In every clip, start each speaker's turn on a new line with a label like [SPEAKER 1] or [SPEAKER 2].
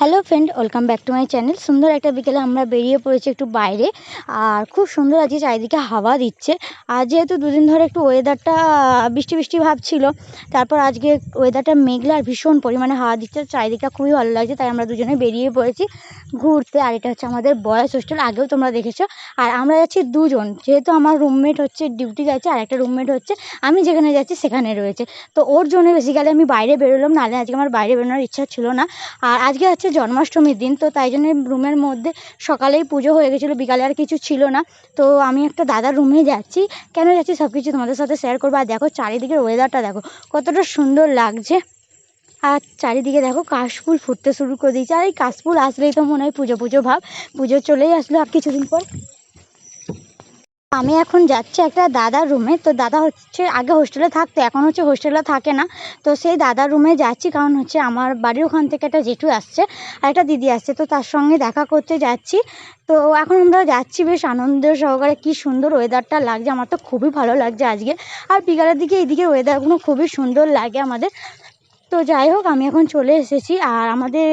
[SPEAKER 1] Hello friend welcome back to my channel সুন্দর একটা বিকেলে আমরা বেরিয়ে পড়েছি একটু বাইরে। আর খুব সুন্দর আজকে চারিদিকে হাওয়া দিচ্ছে। আর যেহেতু দুদিন ধরে একটু ওয়েদারটা বৃষ্টি বৃষ্টি ভাব ছিল, তারপর আজকে ওয়েদারটা মেঘলা আর ভীষণ পরিমাণে হাওয়া দিচ্ছে। চারিদিকটা খুবই ভালো লাগছে, তাই আমরা দুজনে বেরিয়ে পড়েছি ঘুরতে। আর এটা হচ্ছে আমাদের বয়স হোস্টেল আগেও তোমরা দেখেছ। আর আমরা যাচ্ছি দুজন, যেহেতু আমার রুমমেট হচ্ছে ডিউটি গেছে, আর একটা রুমমেট হচ্ছে, আমি যেখানে যাচ্ছি সেখানে রয়েছে। তো ওর জন্য বেসিক্যালি আমি বাইরে বেরোলাম, নাহলে আজকে আমার বাইরে বেরোনোর ইচ্ছা ছিল না। আর আজকে হচ্ছে জন্মাষ্টমীর দিন, তো তাই জন্যে রুমের মধ্যে সকালেই পুজো হয়ে গেছিল, বিকালে আর কিছু ছিল না। তো আমি একটা দাদার রুমে যাচ্ছি, কেন যাচ্ছি সব কিছু তোমাদের সাথে শেয়ার করব। আর দেখো চারিদিকের ওয়েদারটা দেখো, কতটা সুন্দর লাগছে। আর চারিদিকে দেখো কাশফুল ফুটতে শুরু করে দিয়েছে। আর এই কাশফুল আসলেই তো মনে হয় পুজো পুজো ভাব। পুজো চলেই আসলো আর কিছুদিন পর। আমি এখন যাচ্ছি একটা দাদার রুমে তো দাদা হচ্ছে আগে হোস্টেলে থাকতো, এখন হচ্ছে হোস্টেলে থাকে না। তো সেই দাদার রুমে যাচ্ছি কারণ হচ্ছে আমার বাড়ির ওখান থেকে একটা জেঠু আসছে আর একটা দিদি আসছে। তো তার সঙ্গে দেখা করতে যাচ্ছি। তো এখন আমরা যাচ্ছি বেশ আনন্দ সহকারে। কি সুন্দর ওয়েদারটা লাগছে। আমার তো খুবই ভালো লাগছে আজকে। আর বিকালের দিকে এইদিকে ওয়েদারগুলো খুবই সুন্দর লাগে আমাদের। তো যাই হোক, আমি এখন চলে এসেছি আর আমাদের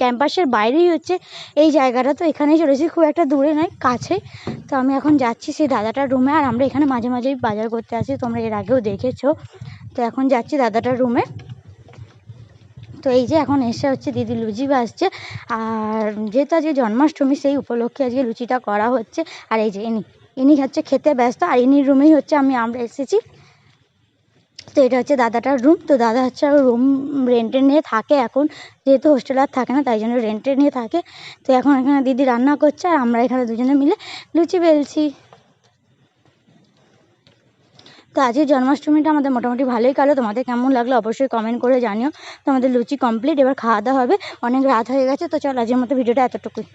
[SPEAKER 1] ক্যাম্পাসের বাইরেই হচ্ছে এই জায়গাটা। তো এখানেই চলেছি খুব একটা দূরে নয় কাছে তো আমি এখন যাচ্ছি সেই দাদাটার রুমে আর আমরা এখানে মাঝে মাঝেই বাজার করতে আসি, তোমরা এর আগেও দেখেছ। তো এখন যাচ্ছি দাদাটার রুমে। তো এই যে এখন এসে হচ্ছে দিদি লুচি ভাজছে আর যেহেতু আজকে জন্মাষ্টমী, সেই উপলক্ষে আজকে লুচিটা করা হচ্ছে। আর এই যে ইনি ইনি হচ্ছে খেতে ব্যস্ত আর ইনির রুমেই হচ্ছে আমি, আমরা এসেছি। তো এটা হচ্ছে দাদাটার রুম তো দাদা হচ্ছে রুম রেন্টে নিয়ে থাকে এখন, যেহেতু হোস্টেল আর থাকে না, তাই জন্য রেন্টে নিয়ে থাকে। তো এখন এখানে দিদি রান্না করছে আর আমরা এখানে দুজনে মিলে লুচি বেলছি। তো আজকের জন্মাষ্টমীটা আমাদের মোটামুটি ভালোই কালো। তোমাদের কেমন লাগল অবশ্যই কমেন্ট করে জানিও। তো আমাদের লুচি কমপ্লিট এবার খাওয়া দাওয়া হবে। অনেক রাত হয়ে গেছে, তো চল আজকের মতো ভিডিওটা এতটুকুই।